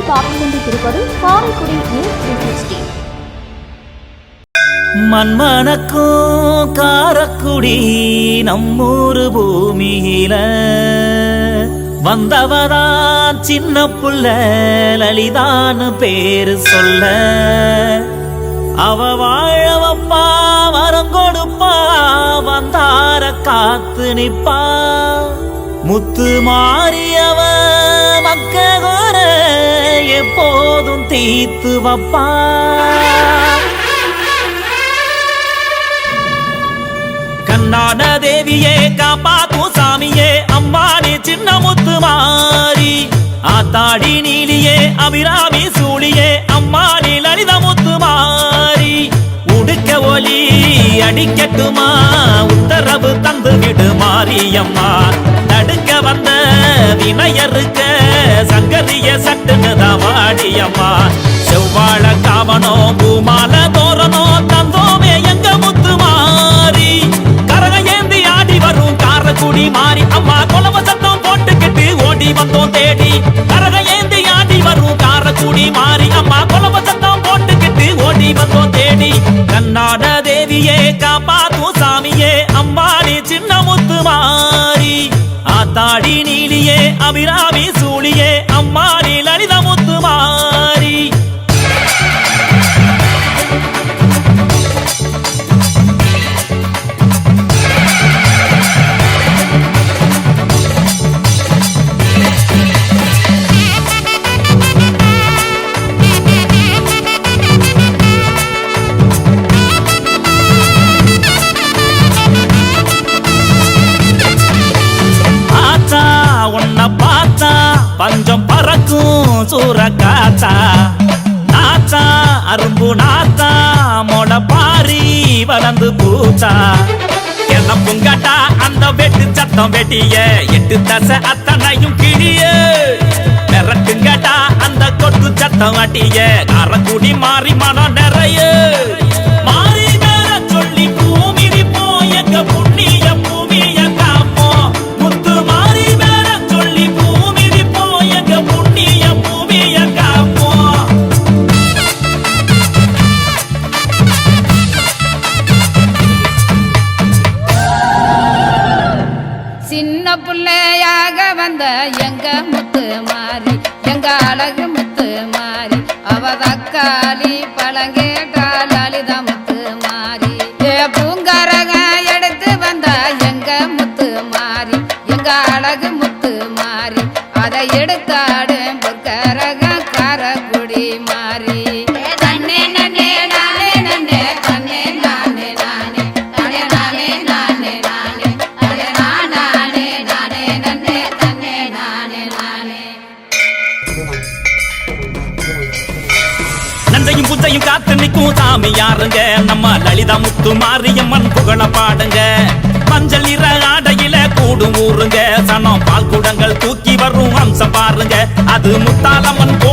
நீங்கள் பார்த்துக் கொண்டிருப்பது காரைக்குடி நியூஸ் த்ரீ மண்மணக்கும் காரக்குடி நம்மூரு பூமியில. வந்தவதான் சின்ன புள்ள லலிதான்னு பேரு சொல்ல. அவ வாழவப்பா வரம் கொடுப்பா வந்தார காத்து நிப்பா. முத்து மாறியவன் மக்க கோர எப்போதும் தீத்து வப்பா. கண்ணான தேவியே காப்பாத்தும் சாமியே அம்மானி சின்ன முத்து மாறி. ஆத்தாடி நீலியே அபிராமி சூழியே அம்மானி லலித முத்து மாறி. உடுக்க ஒலி அடிக்கட்டுமா உத்தரவு தந்து விடு மாரியம்மா. தடுக்க வந்த வினையருக்க சங்கரிய சட்டுன்னு தான் வாடியம்மா. செவ்வாழ காவனோ பூமால தோரணோ தந்தோமே எங்க முத்து மாறி. கரக ஏந்தி ஆடி வரும் காரக்குடி மாறி. அம்மா கொலவ சத்தம் போட்டுக்கிட்டு ஓடி வந்தோம் தேடி. கரக ஏந்தி ஆடி வரும் காரக்குடி மாறி. அம்மா கொலவ சத்தம் போட்டுக்கிட்டு ஓடி வந்தோம் தேடி. கண்ணாட தேவியே காப்பாத்தும் சாமியே. அம்மா அபிராமி சூழியே பறக்கும் சூற காத்தா நாத்தா அரும்பு நாத்தா மொட பாரி வளர்ந்து பூச்சா என்ன புங்கட்டா அந்த வெட்டு சத்தம் வெட்டிய எட்டு தசை அத்தனையும் கிழிய. மிரட்டுங்காட்டா அந்த கொட்டு சத்தம் வாட்டிய காரக்குடி மாறி மனம் நிறைய. மாறி நேர சொல்லி பூமி போ எங்க சின்ன பிள்ளையாக வந்த எங்க முத்து மாறி எங்க அழகு முத்து மாறி அவ தக்காளி பழங்கேட்டால் அலித முத்து மாறி. ஏ பூங்கரக எடுத்து வந்த எங்க முத்து மாறி எங்க அழகு முத்து மாறி அதை எடுத்தாடு காத்து நிற்கும் சாமி யாருங்க? நம்ம லலிதா முத்து மாரியம்மன் புகழ பாடுங்க. மஞ்சள் நிற ஆடையில கூடு ஊருங்க. சனம் பால் குடங்கள் தூக்கி வரும் அம்சம் பாருங்க. அது முத்தாலம்மன் போ